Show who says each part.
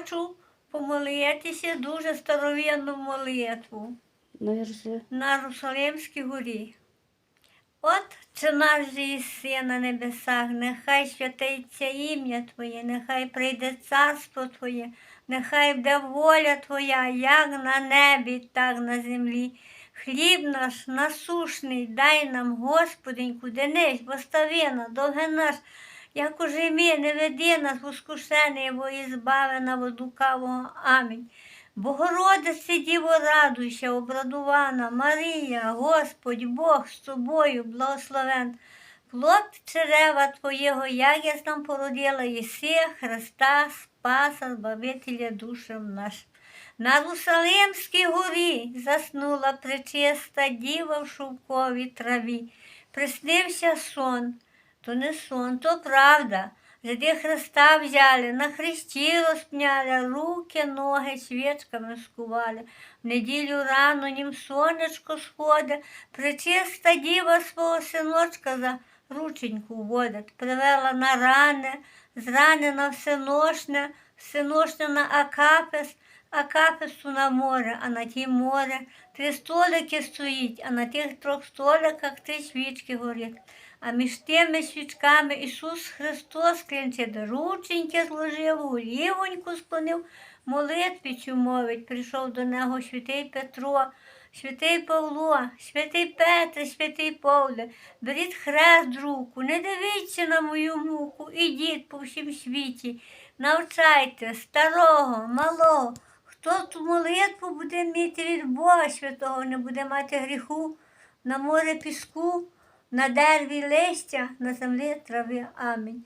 Speaker 1: хочу помолитися дуже старовинну молитву на Русалимській горі. От чи наш єси на небесах, нехай святиться ім'я Твоє, нехай прийде царство Твоє, нехай буде воля Твоя, як на небі, так на землі. Хліб наш насушний, дай нам, Господеньку, денись, постави нас, довге наш, як уже ми, не веди нас в ускушення, бо і збави на воду кавого. Амінь. Богородице Діво радуйся, обрадувана Марія, Господь Бог з тобою, благословен. Плод черева Твоєго, як я нам породила, єси Христа, Спаса, Збавителя душам нашим. На Русалимській горі заснула пречиста діва в шовковій траві. Приснився сон, то не сон, то правда. Жиди Христа взяли, на хресті розпняли, руки, ноги свічками скували. В неділю рано нім сонечко сходить, причиста діва свого синочка за рученьку водить. Привела на ране, зранена всеношне, всеношне на Акапес, Акапесу на море, а на тім море три столики стоїть, а на тих трьох столиках три свічки горять. А між тими свічками Ісус Христос клянчить, рученьки зложив, голівоньку склонив, молитві мовить. Прийшов до нього святий Петро, святий Павло, святий Петре, святий Павле. Беріть хрест руку, не дивіться на мою муку, ідіть по всім світі, навчайте старого, малого. Хто молитву буде мати від Бога Святого, не буде мати гріху на море піску, на дереві листя, на землі трави. Амінь.